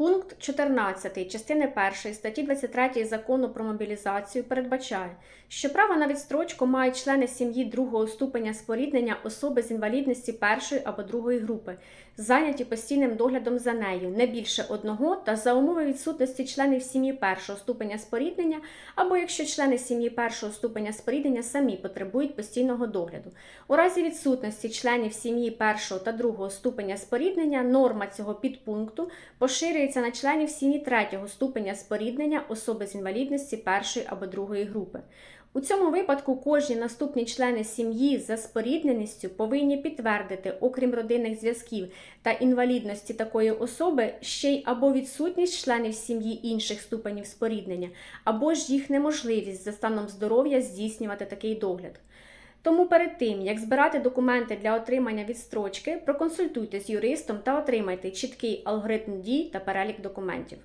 Пункт 14 частини 1 статті 23 Закону про мобілізацію передбачає, що право на відстрочку мають члени сім'ї другого ступеня споріднення особи з інвалідності першої або другої групи, зайняті постійним доглядом за нею не більше одного та за умови відсутності членів сім'ї першого ступеня споріднення, або якщо члени сім'ї першого ступеня споріднення самі потребують постійного догляду. У разі відсутності членів сім'ї першого та другого ступеня споріднення норма цього підпункту поширюється на членів сім'ї третього ступеня споріднення особи з інвалідності першої або другої групи. У цьому випадку кожні наступні члени сім'ї за спорідненістю повинні підтвердити, окрім родинних зв'язків та інвалідності такої особи, ще й або відсутність членів сім'ї інших ступенів споріднення, або ж їх неможливість за станом здоров'я здійснювати такий догляд. Тому перед тим, як збирати документи для отримання відстрочки, проконсультуйтесь з юристом та отримайте чіткий алгоритм дій та перелік документів.